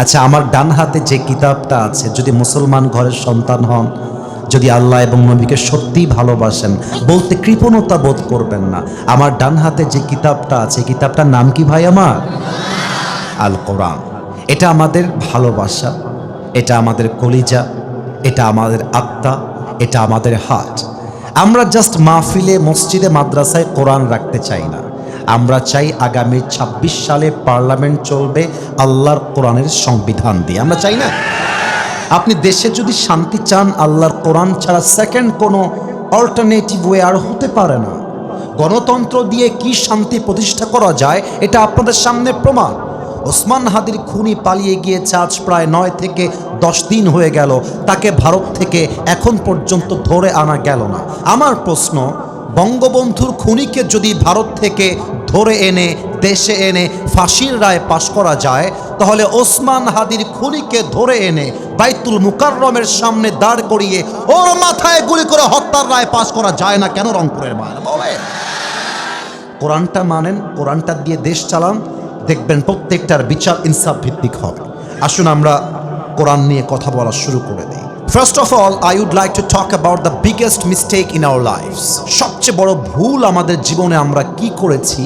আচ্ছা আমার ডান হাতে যে কিতাবটা আছে, যদি মুসলমান ঘরের সন্তান হন, যদি আল্লাহ এবং নবীকে সত্যিই ভালোবাসেন, বলতে কৃপণতা বোধ করবেন না, আমার ডান হাতে যে কিতাবটা আছে কিতাবটার নাম কি ভাই আমার? আল কোরআন এটা আমাদের ভালোবাসা, এটা আমাদের কলিজা, এটা আমাদের আত্মা, এটা আমাদের হাট আমরা জাস্ট মাহফিলে, মসজিদে, মাদ্রাসায় কোরআন রাখতে চাই না। আমরা চাই আগামী ২৬ সালে পার্লামেন্ট চলবে আল্লাহর কোরআনের সংবিধান দিয়ে। আমরা চাই না? আপনি দেশে যদি শান্তি চান, আল্লাহর কোরআন ছাড়া সেকেন্ড কোনো অল্টারনেটিভ ওয়ে আর হতে পারে না। গণতন্ত্র দিয়ে কি শান্তি প্রতিষ্ঠা করা যায়, এটা আপনাদের সামনে প্রমাণ। ওসমান হাদির খুনি পালিয়ে গিয়েছে আজ প্রায় নয় থেকে দশ দিন হয়ে গেল। তাকে ভারত থেকে এখন পর্যন্ত ধরে আনা গেল না। আমার প্রশ্ন বঙ্গবন্ধুর খুনিকে যদি ভারত থেকে ধরে এনে, দেশে এনে, ফাঁসির রায় পাশ করা যায়, তাহলে ওসমান হাদির খুনিকে ধরে এনে, বাইতুল মুকাররমের সামনে দাঁড় করিয়ে ওর মাথায় গুলি করে হত্যার রায় পাশ করা যায় না কেন রংপুরের মায়ের? বলে কোরআনটা মানেন, কোরআনটা দিয়ে দেশ চালান, দেখবেন প্রত্যেকটার বিচার ইনসাফ ভিত্তিক হবে। আসুন আমরা কোরআন নিয়ে কথা বলা শুরু করে দিই। First of all I would like to talk about the biggest mistake in our life সবচেয়ে বড় ভুল আমাদের জীবনে আমরা কি করেছি,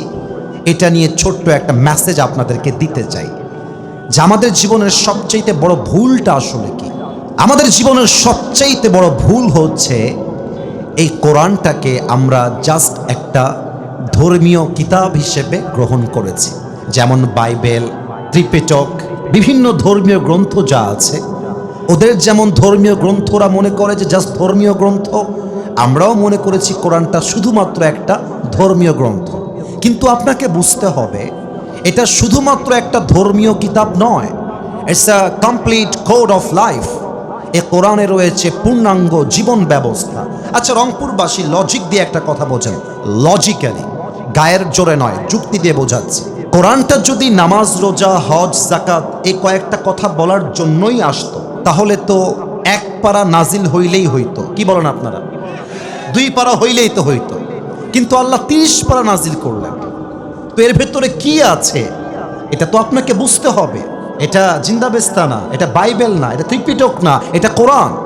এটা নিয়ে ছোট্ট একটা মেসেজ আপনাদেরকে দিতে চাই। যে আমাদের জীবনের সবচাইতে বড় ভুলটা আসলে কি? আমাদের জীবনের সবচাইতে বড় ভুল হচ্ছে, এই কোরআনটাকে আমরা জাস্ট একটা ধর্মীয় কিতাব হিসেবে গ্রহণ করেছি। যেমন বাইবেল, ত্রিপেটক, বিভিন্ন ধর্মীয় গ্রন্থ যা আছে ওদের যেমন ধর্মীয় গ্রন্থরা মনে করে যে জাস্ট ধর্মীয় গ্রন্থ, আমরাও মনে করেছি কোরআনটা শুধুমাত্র একটা ধর্মীয় গ্রন্থ। কিন্তু আপনাকে বুঝতে হবে, এটা শুধুমাত্র একটা ধর্মীয় কিতাব নয় it's a complete code of life এ কোরআনে রয়েছে পূর্ণাঙ্গ জীবন ব্যবস্থা। আচ্ছা রংপুরবাসী লজিক দিয়ে একটা কথা বোঝেন। লজিক্যালি গায়ের জোরে নয়, যুক্তি দিয়ে বোঝাচ্ছে। কোরআনটা যদি নামাজ, রোজা, হজ জাকাত এই কয়েকটা কথা বলার জন্যই আসতো তাহলে তো এক পারা নাজিল হইলেই হইতো। কি বলেন আপনারা? দুই পারা হইলেই তো হইতো। কিন্তু আল্লাহ তিরিশ পারা নাজিল করলেন। তো এর ভেতরে কি আছে? এটা তো আপনাকে বুঝতে হবে। এটা জিন্দাবেস্তা না, এটা বাইবেল না, এটা ত্রিপিটক না, এটা কোরআন।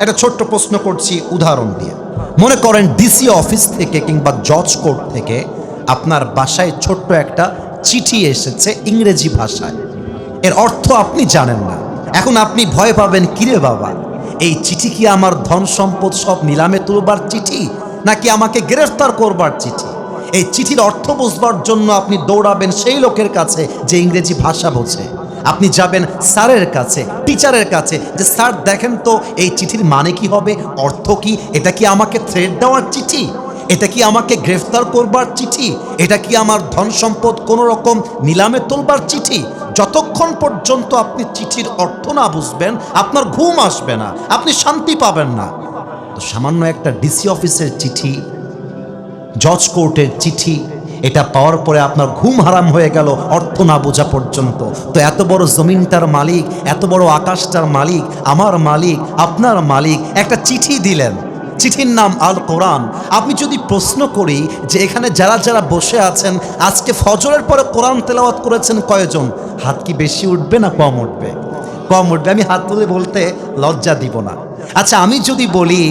একটা ছোট্ট প্রশ্ন করছি উদাহরণ দিয়ে। মনে করেন ডিসি অফিস থেকে কিংবা জজ কোর্ট থেকে আপনার বাসায় ছোট্ট একটা চিঠি এসেছে ইংরেজি ভাষায়। এর অর্থ আপনি জানেন না। এখন আপনি ভয় পাবেন, কিরে বাবা, এই চিঠি কি আমার ধন সম্পদ সব নিলামে তুলবার চিঠি, নাকি আমাকে গ্রেফতার করবার চিঠি? এই চিঠির অর্থ বুঝবার জন্য আপনি দৌড়াবেন সেই লোকের কাছে যে ইংরেজি ভাষা বোঝে। আপনি যাবেন স্যারের কাছে, টিচারের কাছে, যে, স্যার, দেখেন তো, এই চিঠির মানে কি হবে? অর্থ কি? এটা কি আমাকে থ্রেড দেওয়ার চিঠি? এটা কি আমাকে গ্রেফতার করবার চিঠি? এটা কি আমার ধন সম্পদ কোনো রকম নিলামে তোলবার চিঠি? যতক্ষণ পর্যন্ত আপনি চিঠির অর্থ না বুঝবেন, আপনার ঘুম আসবে না, আপনি শান্তি পাবেন না। তো সামান্য একটা ডিসি অফিসের চিঠি, জজ কোর্টের চিঠি, এটা পাওয়ার পরে আপনার ঘুম হারাম হয়ে গেল অর্থ না বোঝা পর্যন্ত। তো এত বড় জমিনটার মালিক, এত বড় আকাশটার মালিক, আমার মালিক, আপনার মালিক একটা চিঠি দিলেন। চিঠির নাম আল কোরআন। আমি যদি প্রশ্ন করি যে এখানে যারা যারা বসে আছেন, আজকে ফজরের পরে কোরআন তেলাওয়াত করেছেন কয়জন? হাত কি বেশি উঠবে না কম উঠবে? কম উঠবে। আমি হাত তুলে বলতে লজ্জা দিব না। আচ্ছা আমি যদি বলি,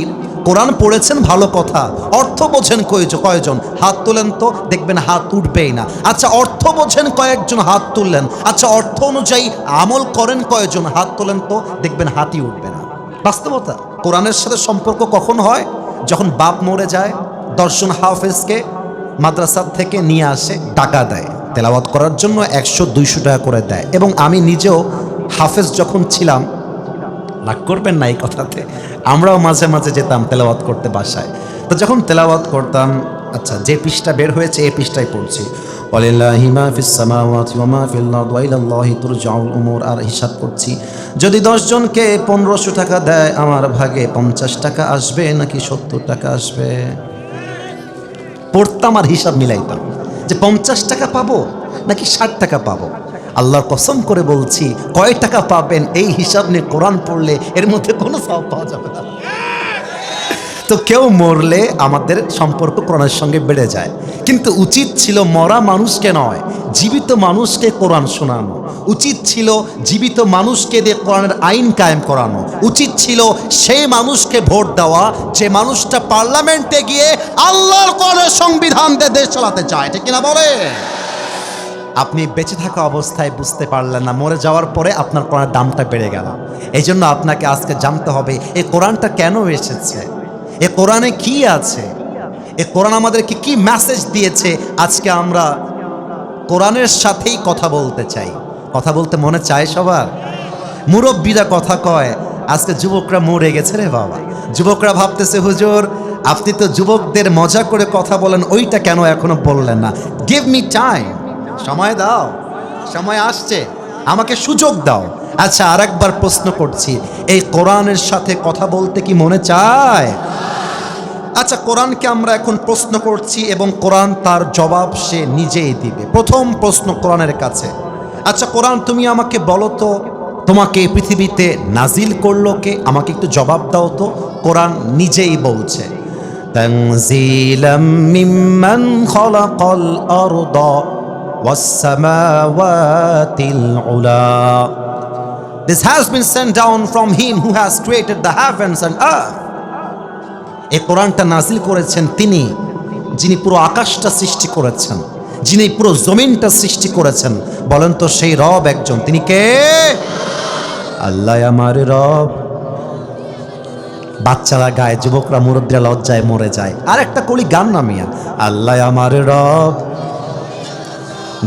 কোরআন পড়েছেন ভালো কথা, অর্থ বোঝেন কয়েজ, কয়জন? হাত তোলেন তো, দেখবেন হাত উঠবেই না। আচ্ছা অর্থ বোঝেন কয়েকজন হাত তুললেন। আচ্ছা অর্থ অনুযায়ী আমল করেন কয়জন? হাত তোলেন তো, দেখবেন হাতই উঠবে না। বাস্তবতা? কোরআনের সাথে সম্পর্ক কখন হয়? যখন বাপ মরে যায়, দর্শন হাফেজকে মাদ্রাসার থেকে নিয়ে আসে টাকা দেয়। তেলাওয়াত করার জন্য একশো, দুইশো টাকা করে দেয়। এবং আমি নিজেও হাফেজ যখন ছিলাম, রাগ করবেন না এই কথাতে, আমরাও মাঝে মাঝে যেতাম তেলাওয়াত করতে বাসায়। তো যখন তেলাওয়াত করতাম আচ্ছা যে পৃষ্ঠা বের হয়েছে এই পৃষ্ঠায় পড়ছি। ওয়ালিল্লাহি মা ফিস সামাওয়াতি ওয়া মা ফিল আরদি, ওয়া ইলাল্লাহি তুরজাউল উমুর, আর হিসাব করছি, যদি দশজনকে পনেরোশো টাকা দেয়, আমার ভাগে পঞ্চাশ টাকা আসবে, নাকি সত্তর টাকা আসবে? পড়তাম আর হিসাব মিলাইতাম, যে পঞ্চাশ টাকা পাবো, নাকি ষাট টাকা পাবো? আল্লাহর কসম করে বলছি, কয় টাকা পাবেন এই হিসাব নিয়ে কোরআন পড়লে এর মধ্যে কোনো সব পাওয়া যাবে না। তো কেউ মরলে আমাদের সম্পর্ক কোরআনের সঙ্গে বেড়ে যায়। কিন্তু উচিত ছিল মরা মানুষকে নয়, জীবিত মানুষকে কোরআন শোনানো। উচিত ছিল জীবিত মানুষকে দিয়ে কোরআনের আইন কায়েম করানো। উচিত ছিল সেই মানুষকে ভোট দেওয়া যে মানুষটা পার্লামেন্টে গিয়ে আল্লাহর কোরআনের সংবিধান দিয়ে দেশ চালাতে চায়। ঠিক কিনা বলে? আপনি বেঁচে থাকা অবস্থায় বুঝতে পারলেন না, মরে যাওয়ার পরে আপনার কোরআনের দামটা বেড়ে গেল। এই জন্য আপনাকে আজকে জানতে হবে, এই কোরআনটা কেন এসেছে? এ কোরআনে কি আছে? এ কোরআন আমাদেরকে কি মেসেজ দিয়েছে? আজকে আমরা কোরআনের সাথেই কথা বলতে চাই। কথা বলতে মনে চায় সবার? মুরব্বীরা কথা কয়, আজকে যুবকরা মরে গেছে রে বাবা। যুবকরা ভাবতেছে, হুজুর, আপনি তো যুবকদের মজা করে কথা বলেন, ওইটা কেন এখনও বললেন না? গিভ মি টাইম সময় দাও। সময় আসছে। আমাকে সুযোগ দাও। আচ্ছা আরেকবার প্রশ্ন করছি, এই কোরআনের সাথে কথা বলতে কি মনে চায়? আচ্ছা কোরআনকে আমরা এখন প্রশ্ন করছি এবং কোরআন তার জবাব সে নিজেই দিবে প্রথম প্রশ্ন কোরআনের কাছে আচ্ছা কোরআন তুমি আমাকে বলো তো তোমাকে এই পৃথিবীতে নাজিল করলো কে আমাকে একটু জবাব দাও তো কোরআন নিজেই বলছে تنزيلا ممن خلق الأرض والسماوات العلا This has been sent down from him who has created the heavens and earth এই কোরআনটা নাজিল করেছেন তিনি, যিনি পুরো আকাশটা সৃষ্টি করেছেন, যিনি পুরো জমিনটা সৃষ্টি করেছেন। বলেন তো সেই রব একজন, তিনি কে? আল্লাহ আমার রব। বাচ্চারা গায়ে, যুবকরা মুরব্বীরা লজ্জায় মরে যায়। আর একটা কলি গান নামিয়া, আল্লাহ আমার রব।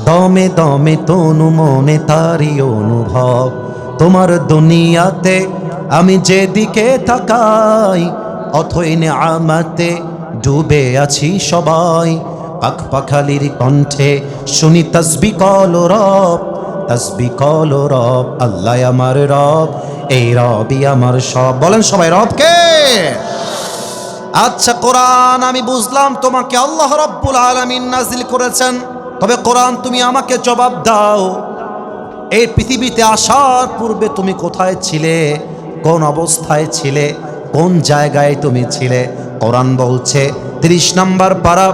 দমে দমে তনু মনে তারি অনুভব, তোমার দুনিয়াতে আমি যেদিকে তাকাই অথই আমাতে ডুবে আছি সবাই। পাখ পাখালির কণ্ঠে শুনি তসবি কল রব, তসবি কল রব, আল্লাহ আমার রব, এই রবই আমার সব। বলেন সবাই রবকে আচ্ছা কোরআন, আমি বুঝলাম তোমাকে আল্লাহ রব্বুল আলামিন নাজিল করেছেন, তবে কোরআন তুমি আমাকে জবাব দাও। এই পৃথিবীতে আসার পূর্বে তুমি কোথায় ছিলে? কোন অবস্থায় ছিলে? কোন জায়গায় তুমি ছিলে? কোরআন বলছে, তিরিশ নম্বর পারা,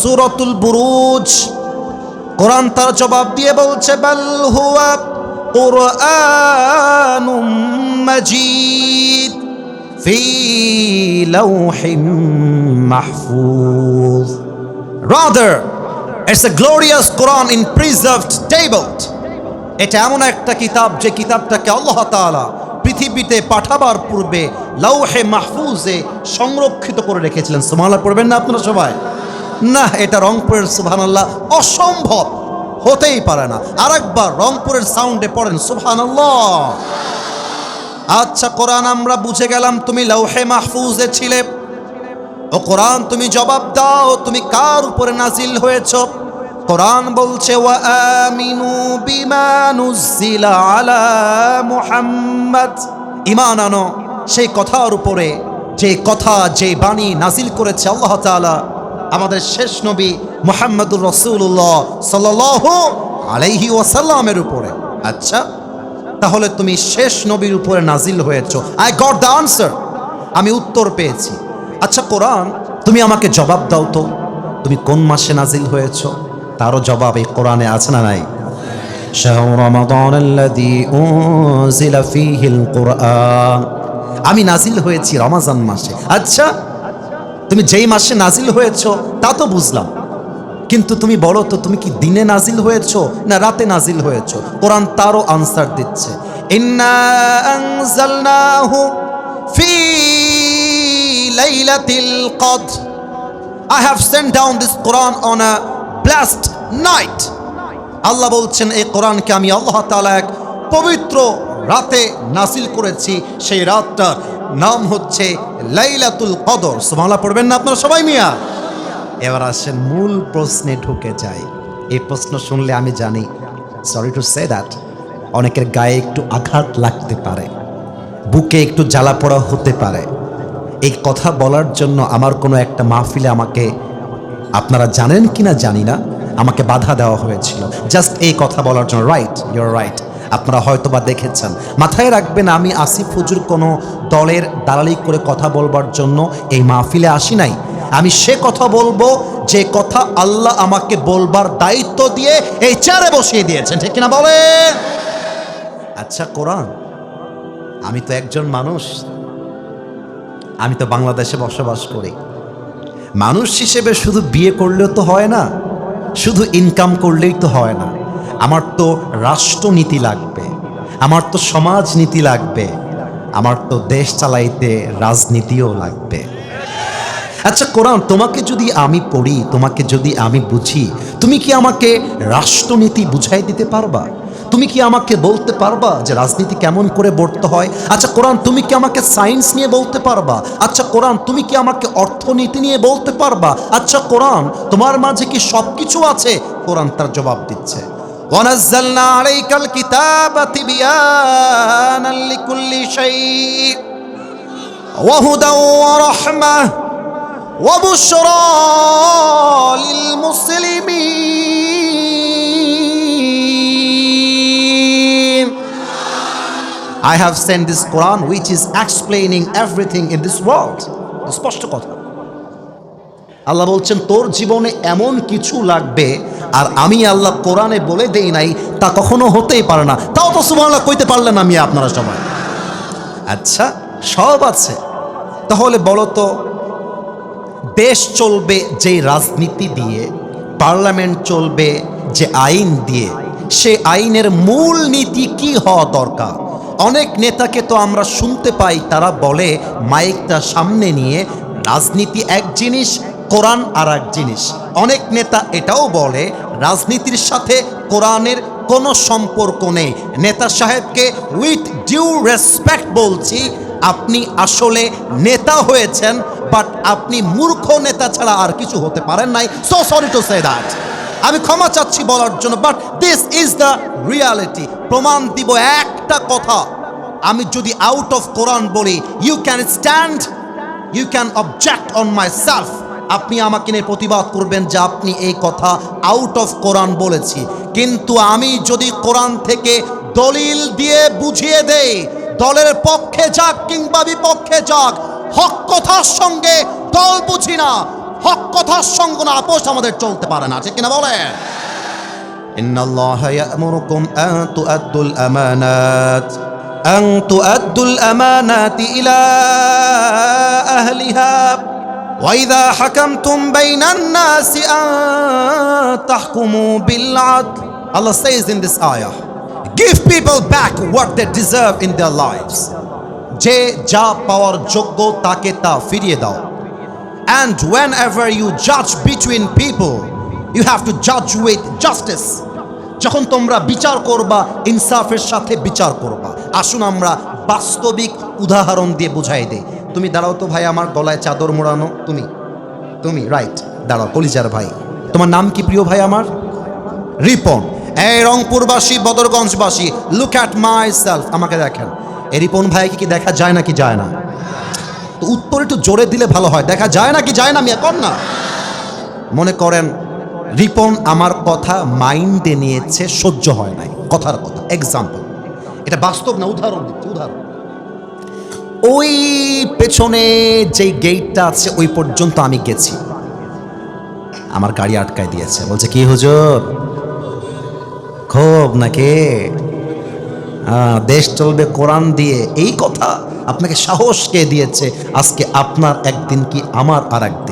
সুরতুল বুরুজ। কোরআন তার জবাব দিয়ে বলছে, বাল হুয়া কুরআনুম মাজিদ ফি লাউহিম Mahfuz. Rather it's a glorious Quran in preserved tablet এটা এমন একটা কিতাব যে কিতাবটাকে আল্লাহ তাআলা পৃথিবীতে পাঠাবার পূর্বে লাউহে মাহফুজে সংরক্ষিত করে রেখেছিলেন। সুবহানাল্লাহ, পড়বেন না আপনারা সবাই? না, এটা রংপুরের, সুবহানাল্লাহ, অসম্ভব। হতেই পারে না। আরেকবার রংপুরের সাউন্ডে পড়েন, সুবহানাল্লাহ। আচ্ছা কোরআন আমরা বুঝে গেলাম, তুমি লৌহে মাহফুজে ছিলে। ও কোরআন, তুমি জবাব দাও, তুমি কার উপরে নাজিল হয়েছ? কোরআন বলছে, ওয়া আমিনু বিমা নুজিলা আলা মুহাম্মদ। ঈমান আনো, সেই কথার উপরে, যে কথা, যে বাণী নাজিল করেছে আল্লাহ তাআলা, আমাদের শেষ নবী মুহাম্মদুর রাসূলুল্লাহ সাল্লাল্লাহু আলাইহি ওয়াসাল্লামের উপরে। আচ্ছা তাহলে তুমি শেষ নবীর উপরে নাজিল হয়েছ। আই গট দ্য আনসার, আমি উত্তর পেয়েছি। আচ্ছা কোরআন, তুমি আমাকে জবাব দাও তো, তুমি কোন মাসে নাজিল হয়েছ? তারও জবাব এই কোরআনে আছে না নাই? কুরআন। আমি নাজিল হয়েছি রমাজান মাসে। আচ্ছা তুমি যেই মাসে নাজিল হয়েছ, তা তো বুঝলাম। কিন্তু তুমি বলো তো, তুমি কি দিনে নাজিল হয়েছ না রাতে নাজিল হয়েছ? কোরআন তারও আনসার দিচ্ছে। I have sent down this Quran on a blessed night আল্লাহ বলছেন, এই কোরআনকে আমি আল্লাহ তালা এক পবিত্র রাতে নাসিল করেছি। সেই রাতটার নাম হচ্ছে লাইলাতুল কদর। সুবহানাল্লাহ, পড়বেন না আপনারা সবাই মিয়া? এবার আসেন, মূল প্রশ্নে ঢুকে যায় এই প্রশ্ন শুনলে আমি জানি সরি টু সে দ্যাট অনেকের গায়ে একটু আঘাত লাগতে পারে, বুকে একটু জ্বালা পড়া হতে পারে। এই কথা বলার জন্য আমার কোনো একটা মাহফিলে আমাকে আপনারা জানেন কি না জানি না, আমাকে বাধা দেওয়া হয়েছিল। জাস্ট এই কথা বলার জন্য রাইট ইউর রাইট আপনারা হয়তো বা দেখেছেন। মাথায় রাখবেন, আমি আসিফ হুজুর কোনো দলের দালালি করে কথা বলবার জন্য এই মাহফিলে আসি নাই। আমি সে কথা বলব, যে কথা আল্লাহ আমাকে বলবার দায়িত্ব দিয়ে এই চেয়ারে বসিয়ে দিয়েছেন। ঠিক কিনা বলে? আচ্ছা কোরআন, আমি তো একজন মানুষ। আমি তো বাংলাদেশে বসবাস করি। মানুষ হিসেবে শুধু বিয়ে করলেও তো হয় না, শুধু ইনকাম করলেই তো হয় না। আমার তো রাষ্ট্রনীতি লাগবে, আমার তো সমাজনীতি লাগবে, আমার তো দেশ চালাইতে রাজনীতিও লাগবে। আচ্ছা কোরআন, তোমাকে যদি আমি পড়ি, তোমাকে যদি আমি বুঝি, তুমি কি আমাকে রাষ্ট্রনীতি বুঝাই দিতে পারবা? তুমি কি আমাকে বলতে পারবা যে রাজনীতি কেমন করে বলতে হয় আচ্ছা কোরআন তুমি কি আমাকে সায়েন্স নিয়ে বলতে পারবা আচ্ছা কোরআন তুমি কি আমাকে অর্থনীতি নিয়ে বলতে পারবা আচ্ছা কোরআন তোমার মাঝে কি সব কিছু আছে কোরআন তার জবাব দিচ্ছে ونزلنا عليك الكتاب تبيانا لكل شيء وهدى ورحمه وبشرى للمسلمين I have sent this Quran, which is explaining everything in this world. স্পষ্ট কথা। আল্লাহ বলছেন, তোর জীবনে এমন কিছু লাগবে, আর আমি আল্লাহ কোরআনে বলে দেই নাই, তা কখনো হতেই পারে না। তাও তো সুবহানাল্লাহ কইতে পারলেন আমি আপনারা সবাই। আচ্ছা সব আছে। তাহলে বলো তো দেশ চলবে যে রাজনীতি দিয়ে, পার্লামেন্ট চলবে যে আইন দিয়ে, সে আইনের মূল নীতি কি হওয়া দরকার? অনেক নেতাকে তো আমরা শুনতে পাই, তারা বলে, মাইকটা সামনে নিয়ে, রাজনীতি এক জিনিস, কোরআন আর এক জিনিস। অনেক নেতা এটাও বলে, রাজনীতির সাথে কোরআনের কোনো সম্পর্ক নেই। নেতা সাহেবকে উইথ ডিউ রেসপেক্ট বলছি, আপনি আসলে নেতা হয়েছেন বাট আপনি মূর্খ নেতা ছাড়া আর কিছু হতে পারেন নাই। So sorry to say that আমি ক্ষমা চাচ্ছি বলার জন্য but this is the reality প্রমাণ দিব একটা কথা। আমি যদি আউট অফ কোরআন বলি you can stand you can object on myself আপনি আমাকে নিয়ে প্রতিবাদ করবেন যে আপনি এই কথা আউট অফ কোরআন বলেছি। কিন্তু আমি যদি কোরআন থেকে দলিল দিয়ে বুঝিয়ে দেই, দলের পক্ষে যাক কিংবা বিপক্ষে যাক, হক কথার সঙ্গে দল বুঝি না, হক কথার সঙ্গে না, আপোষ আমাদের চলতে পারে না। ঠিক কিনা বলে ইন্নাল্লাহ ইয়ামুরুকুম আন তুআদ্দুল আমানাত। أن تؤدوا الأمانات إلى أهلها وإذا حكمتم بين الناس أن تحكموا بالعدل Allah says in this ayah Give people back what they deserve in their lives যে যা পাওয়ার যোগ্য তাকে তা ফিরিয়ে দাও And whenever you judge between people you have to judge with justice যখন তোমরা বিচার করবা, ইনসাফের সাথে বিচার করবা। আসুন আমরা বাস্তবিক উদাহরণ দিয়ে বুঝাই দেই। তুমি দাঁড়াও তো ভাই, আমার গলায় চাদর মোড়ানো। তুমি তুমি রাইট দাঁড়াও, কলিজার ভাই। তোমার নাম কি প্রিয় ভাই আমার? রিপন। এই রংপুরবাসী, বদরগঞ্জবাসী লুক অ্যাট মাই সেলফ আমাকে দেখেন। এই রিপন ভাইকে কি দেখা যায় নাকি যায় না? তো উত্তর একটু জোরে দিলে ভালো হয়। দেখা যায় নাকি যায় না আমি এখন না। মনে করেন রিপন আমার কথা মাইন্ডে নিয়েছে, সহ্য হয় নাই। কথার কথা এক্সাম্পল এটা বাস্তব না উদাহরণ দিচ্ছি, উদাহরণ। ওই পেছনে যেই গেটটা আছে, ওই পর্যন্ত আমি গেছি। আমার গাড়ি আটকায় দিয়েছে। বলছে, কি হুজুর? খুব নাকি? দেশ চলবে কোরআন দিয়ে। এই কথা আপনাকে সাহস কে দিয়েছে? আজকে আপনার একদিন কি আমার আর একদিন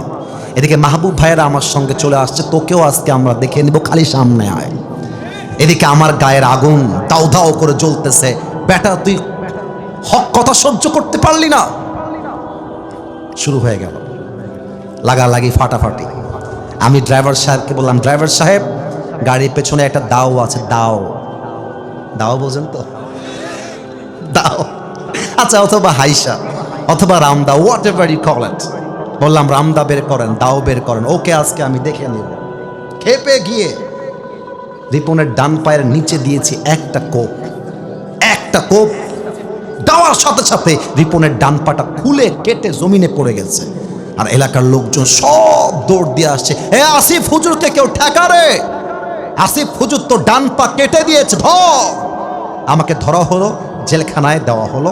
এদিকে মাহবুব ভাইয়েরা আমার সঙ্গে চলে আসছে, তোকেও আজকে আমরা দেখে নিব খালি সামনে আয়। এদিকে আমার গায়ের আগুন দাও দাও করে জ্বলতেছে। বেটা, তুই হক কথা সহ্য করতে পারলি না। শুরু হয়ে গেল। লাগালাগি, ফাটাফাটি। আমি ড্রাইভার সাহেবকে বললাম, ড্রাইভার সাহেব, গাড়ির পেছনে একটা দাও আছে, দাও। দাও বোঝেন তো? দাও। আচ্ছা অথবা হাইসা, অথবা রামদা whatever you call it বললাম, রামদা বের করেন, দাও বের করেন, ওকে আজকে আমি দেখে নেব। খেপে গিয়ে রিপনের ডান পায়ের নিচে দিয়েছি একটা কোপ একটা কোপ। দেওয়ার সাথে সাথে রিপনের ডান পাটা খুলে কেটে জমিনে পড়ে গেছে। আর এলাকার লোকজন সব দৌড় দিয়ে আসছে, এ আসিফ হুজুরকে কেউ ঠেকা রে আসিফ হুজুর তো ডান পা কেটে দিয়েছে, ধর! আমাকে ধরা হলো, জেলখানায় দেওয়া হলো,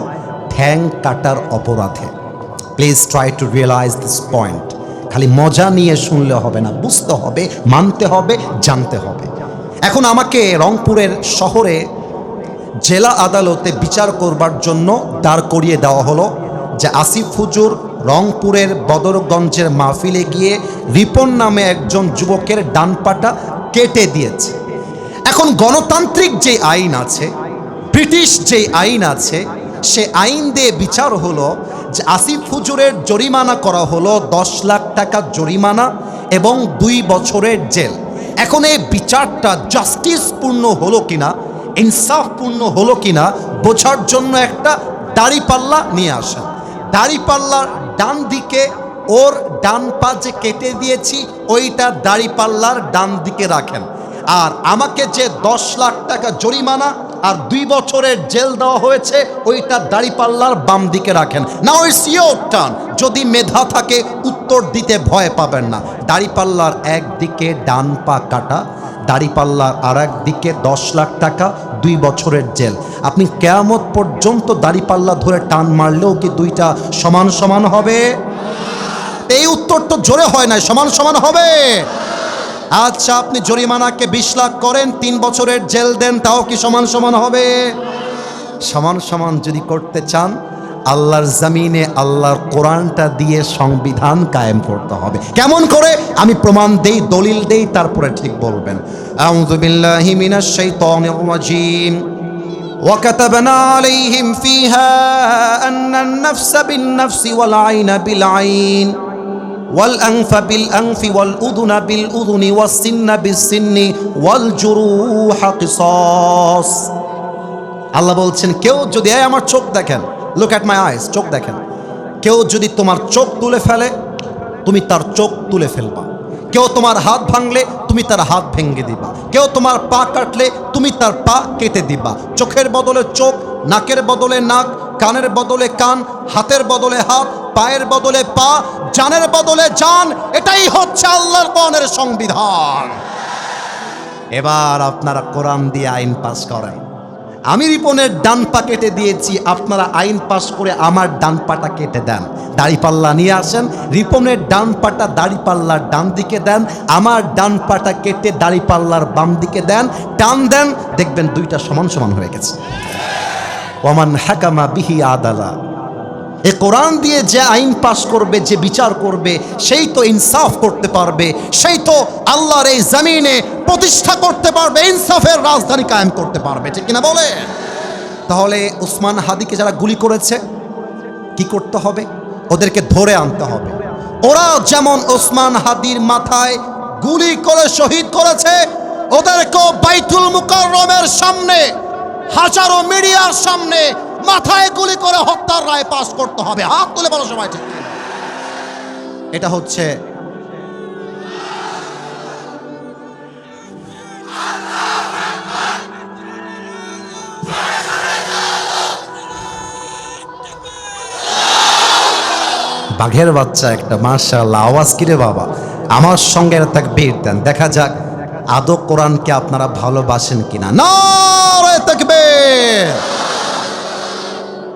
ঠ্যাং কাটার অপরাধে। Please try to realise this point খালি মজা নিয়ে শুনলে হবে না, বুঝতে হবে, মানতে হবে, জানতে হবে। এখন আমাকে রংপুরের শহরে জেলা আদালতে বিচার করবার জন্য দাঁড় করিয়ে দেওয়া হলো যে আসিফ হুজুর রংপুরের বদরগঞ্জের মাহফিলে গিয়ে রিপন নামে একজন যুবকের ডান পাটা কেটে দিয়েছে। এখন গণতান্ত্রিক যে আইন আছে, ব্রিটিশ যে আইন আছে, সে আইন দিয়ে বিচার হলো আসিফ হুজুরের জরিমানা করা হলো দশ লাখ টাকা জরিমানা এবং দুই বছরের জেল। এখন এই বিচারটা জাস্টিসপূর্ণ হলো কিনা ইনসাফপূর্ণ হলো কিনা, বোঝার জন্য একটা দাড়িপাল্লা নিয়ে আসেন দাড়িপাল্লার ডান দিকে ওর ডান পা যে কেটে দিয়েছি, ওইটা দাড়িপাল্লার ডান দিকে রাখেন। আর আমাকে যে দশ লাখ টাকা জরিমানা আর দুই বছরের জেল দেওয়া হয়েছে, ওইটা দাড়িপাল্লার বাম দিকে রাখেন। না ওই সিওর টান যদি মেধা থাকে, উত্তর দিতে ভয় পাবেন না। দাড়িপাল্লার একদিকে ডান পা কাটা দাড়িপাল্লার আর একদিকে দশ লাখ টাকা, দুই বছরের জেল। আপনি কেয়ামত পর্যন্ত দাড়িপাল্লা ধরে টান মারলেও কি দুইটা সমান সমান হবে? এই উত্তর তো জোরে হয় না সমান সমান হবে। আচ্ছা আপনি জরিমানাকে বিশ লাখ করেন তিন বছরের জেল দেন তাও কি সমান সমান হবে সমান সমান যদি করতে চান আল্লাহর জমিনে আল্লাহর কোরআনটা দিয়ে সংবিধান কায়েম করতে হবে কেমন করে আমি প্রমাণ দেই দলিল দেই তারপরে ঠিক বলবেন আউযু বিল্লাহি মিনাশ শাইতানির রাজীম وكتبنا عليهم فيها أن النفس بالنفس والعين بالعين ওয়াল আংফা বিল আংফি ওয়াল উদুনা বিল উদুনি ওয়াল আল্লাহ বলছেন, কেউ যদি, এই আমার চোখ দেখেন লুক অ্যাট মাই আইস চোখ দেখেন। কেউ যদি তোমার চোখ তুলে ফেলে, তুমি তার চোখ তুলে ফেলবা। কেউ তোমার হাত ভাঙলে, তুমি তার হাত ভেঙে দিবা। কেউ তোমার পা কাটলে, তুমি তার পা কেটে দিবা। চোখের বদলে চোখ, নাকের বদলে নাক, কানের বদলে কান, হাতের বদলে হাত, পায়ের বদলে পা জানের বদলে জান এটাই হচ্ছে আল্লাহর কোরআনের সংবিধান। এবার আপনারা কোরআন দিয়ে আইন পাস করেন। আমি রিপনের ডান পা কেটে দিয়েছি, আপনারা আইন পাস করে আমার ডান পাটা কেটে দেন। দাড়িপাল্লা নিয়ে আসেন, রিপনের ডান পাটা দাড়িপাল্লার ডান দিকে দেন, আমার ডান পাটা কেটে দাড়িপাল্লার বাম দিকে দেন, টান দেন, দেখবেন দুইটা সমান সমান হয়ে গেছে। ওমান হাকামা বিহি আদালা। এ কোরআন দিয়ে যে আইন পাশ করবে, যে বিচার করবে, সেই তো ইনসাফ করতে পারবে, সেই তো আল্লাহর এই জমিনে প্রতিষ্ঠা করতে পারবে, ইনসাফের রাজধানী কায়েম করতে পারবে। ঠিক কিনা বলে? তাহলে উসমান হাদিকে যারা গুলি করেছে, কি করতে হবে? ওদেরকে ধরে আনতে হবে। ওরা যেমন ওসমান হাদির মাথায় গুলি করে শহীদ করেছে, ওদেরকেও বাইতুল মুকাররমের সামনে, হাজারো মিডিয়ার সামনে মাথায় গুলি করে হত্যার রায় পাস করতে হবে। হাত তুলে বলো সবাই ঠিক এটা হচ্ছে বাঘের বাচ্চা একটা মার্শাল্লাহ আওয়াজ কিরে বাবা? আমার সঙ্গে তাক বের দেন, দেখা যাক আদৌ কোরআনকে আপনারা ভালোবাসেন কিনা। না তাকবীর!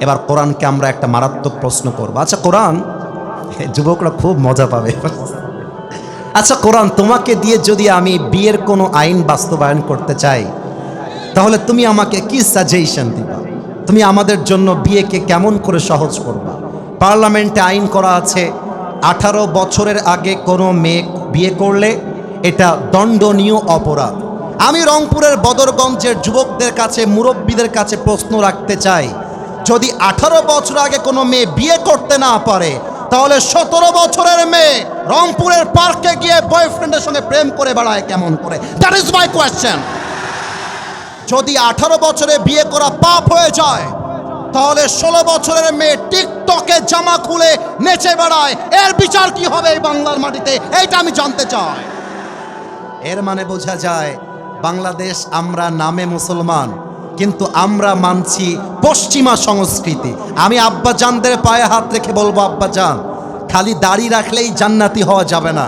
এবার কোরআনকে আমরা একটা মারাত্মক প্রশ্ন করব। আচ্ছা কোরআন? যুবকরা খুব মজা পাবে। আচ্ছা কোরআন, তোমাকে দিয়ে যদি আমি বিয়ের কোনো আইন বাস্তবায়ন করতে চাই, তাহলে তুমি আমাকে কি সাজেশন দিবা? তুমি আমাদের জন্য বিয়েকে কেমন করে সহজ করবা? পার্লামেন্টে আইন করা আছে, আঠারো বছরের আগে কোনো মেয়ে বিয়ে করলে এটা দণ্ডনীয় অপরাধ। আমি রংপুরের বদরগঞ্জের যুবকদের কাছে, মুরব্বীদের কাছে প্রশ্ন রাখতে চাই যদি আঠারো বছর আগে কোনো মেয়ে বিয়ে করতে না পারে, তাহলে সতেরো বছরের মেয়ে রংপুরের পার্কে গিয়ে বয়ফ্রেন্ডের সঙ্গে প্রেম করে বেড়ায় কেমন করে? দ্যাট ইজ মাই কোয়েশ্চেন যদি আঠারো বছরে বিয়ে করা পাপ হয়ে যায়, তাহলে ষোলো বছরের মেয়ে টিকটকে জামা খুলে নেচে বেড়ায়। এর বিচার কি হবে এই বাংলার মাটিতে? এইটা আমি জানতে চাই। এর মানে বোঝা যায়, বাংলাদেশ আমরা নামে মুসলমান। কিন্তু আমরা মানছি পশ্চিমা সংস্কৃতি। আমি আব্বা জানদের পায়ে হাত রেখে বলব আব্বা জান খালি দাড়ি রাখলেই জান্নাতি হওয়া যাবে না।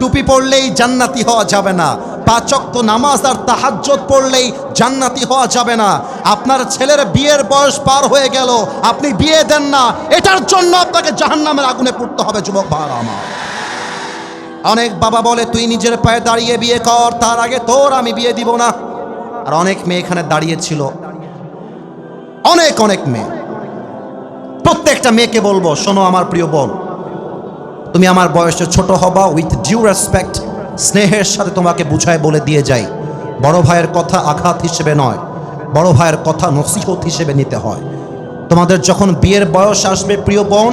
টুপি পরলেই জান্নাতি হওয়া যাবে না। পাচক্ত নামাজ আর তাহাজ্জত পড়লেই জান্নাতি হওয়া যাবে না। আপনার ছেলের বিয়ের বয়স পার হয়ে গেল, আপনি বিয়ে দেন না। এটার জন্য আপনাকে জাহান্নামের আগুনে পড়তে হবে, যুবক ভাড়া আমার। অনেক বাবা বলে, তুই নিজের পায়ে দাঁড়িয়ে বিয়ে কর, তার আগে তোর আমি বিয়ে দিব না। আর অনেক মেয়ে এখানে দাঁড়িয়েছিল অনেক অনেক মেয়ে। প্রত্যেকটা মেয়েকে বলব, শোনো আমার প্রিয় বোন, তুমি আমার বয়সে ছোট হবা উইথ ডিউ রেসপেক্ট স্নেহের সাথে তোমাকে বুঝায় বলে দিয়ে যাই। বড় ভাইয়ের কথা আঘাত হিসেবে নয়, বড় ভাইয়ের কথা নসিহত হিসেবে নিতে হয়। তোমাদের যখন বিয়ের বয়স আসবে, প্রিয় বোন,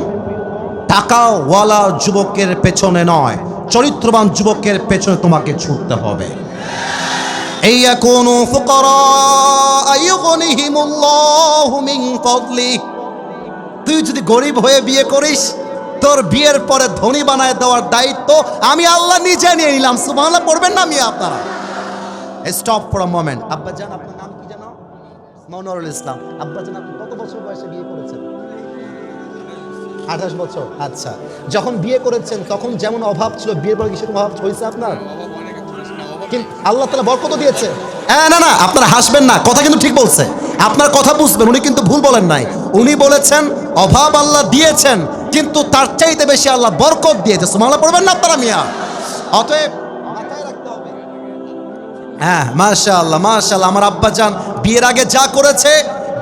টাকাওয়ালা যুবকের পেছনে নয়, চরিত্রবান যুবকের পেছনে তোমাকে ছুটতে হবে। এই ইয়াকুনু ফুকারা আইয়ুগনিহিমুল্লাহু মিন ফাদলি তুই যদি গরিব হয়ে বিয়ে করিস, তোর বিয়ের পরে ধনী বানায় দেওয়ার দায়িত্ব আমি আল্লাহ নিজে নিয়ে নিলাম। সুবহানাল্লাহ, পড়বেন না আমি আপনারা। স্টপ ফর মোমেন্ট আব্বা জান, আপনার নাম কি জানো? মনোরুল ইসলাম। আব্বা জান, আপনি কত বছর বয়সে বিয়ে করেছেন? আঠাশ বছর। আচ্ছা। যখন বিয়ে করেছেন, তখন যেমন অভাব ছিল, বিয়ের পরে কি সেরকম অভাব হয়েছে আপনার? কিন্তু আল্লাহ তালা বরকত দিয়েছে। হ্যাঁ না না, আপনারা হাসবেন না, কথা কিন্তু ঠিক বলছে। আপনার কথা বুঝবেন, উনি কিন্তু ভুল বলেন নাই। উনি বলেছেন, অভাব আল্লাহ দিয়েছেন, কিন্তু তার চাইতে বেশি আল্লাহ বরকত দিয়েছে। সুমাল্লাহ পড়বেন না আপনারা মিয়া? অতএব হ্যাঁ মাশা আল্লাহ মাশা আল্লাহ আমার আব্বা যান, বিয়ের আগে যা করেছে,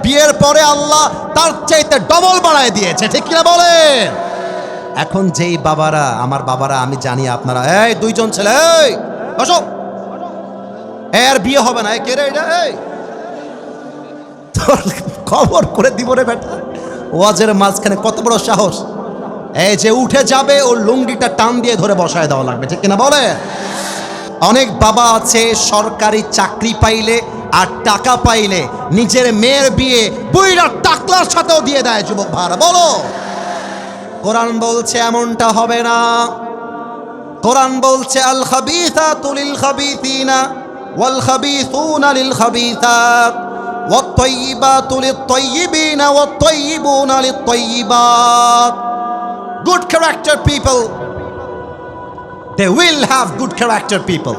বিয়ের পরে আল্লাহ তার চাইতে ডবল বাড়ায় দিয়েছে। ঠিক কিনা বলেন? এখন যেই বাবারা, আমার বাবারা, আমি জানি আপনারা, এই দুইজন ছেলে, এই, বসো। এর বিয়ে হবে না। কে রে এটা? তোর খবর করে দিব রে বেটা। ওয়াজের মাঝখানে কত বড় সাহস। এই যে উঠে যাবে, ওর লুঙ্গিটা টান দিয়ে ধরে বসায় দেওয়া লাগবে, ঠিক কিনা বলে? অনেক বাবা আছে, সরকারি চাকরি পাইলে আর টাকা পাইলে নিজের মেয়ের বিয়ে বুইরা টাকলার সাথেও দিয়ে দেয় যুবক ভাড়া, বলো? কোরআন বলছে এমনটা হবে না। কোরআন বলছে, আল খাবিথা তুলিল খাবিথিনা ওয়াল খাবিথুনা লিল খাবিথাত والطيبات للطيبين والطيبون للطيبات good character people they will have good character people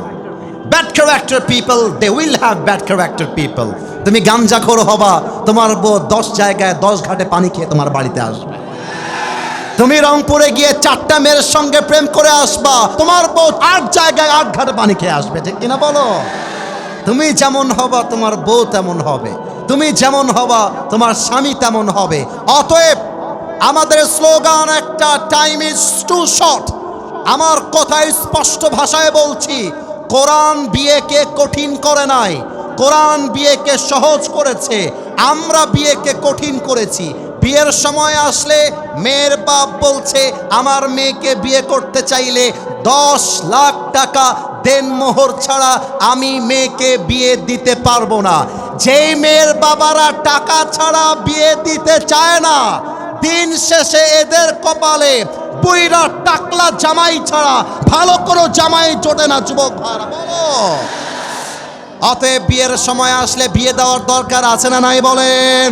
bad character people they will have bad character people তুমি গাঞ্জা খোর হবা তোমার বউ দশ জায়গায় দশ ঘাটে পানি খেয়ে তোমার বাড়িতে আসবে তুমি রংপুরে গিয়ে চারটা মেয়ের সঙ্গে প্রেম করে আসবা। তোমার বউ আট জায়গায় আট ঘাটে পানি খেয়ে আসবে, ঠিক কিনা বলো? তুমি যেমন হবা, তোমার বউ তেমন হবে। তুমি যেমন হবা, তোমার স্বামী তেমন হবে। অতএব আমাদের স্লোগান একটা টাইম ইজ টু শর্ট আমার কথায় স্পষ্ট ভাষায় বলছি, কোরআন বিয়েকে কঠিন করে নাই। কোরআন বিয়েকে সহজ করেছে। আমরা বিয়েকে কঠিন করেছি। বিয়ের সময় আসলে মেয়ের বাপ বলছে, আমার মেয়েকে বিয়ে করতে চাইলে দশ লাখ টাকা দেন মোহর ছাড়া আমি মেয়েকে বিয়ে দিতে পারব না। যেই মেয়ের বাবারা টাকা ছাড়া বিয়ে দিতে চায় না, দিন শেষে এদের কপালে বুইরা টাকলা জামাই ছাড়া ভালো কোনো জামাই জোটে না, যুবক ভাড়া অতএব বিয়ের সময় আসলে বিয়ে দেওয়ার দরকার আছে না নাই বলেন?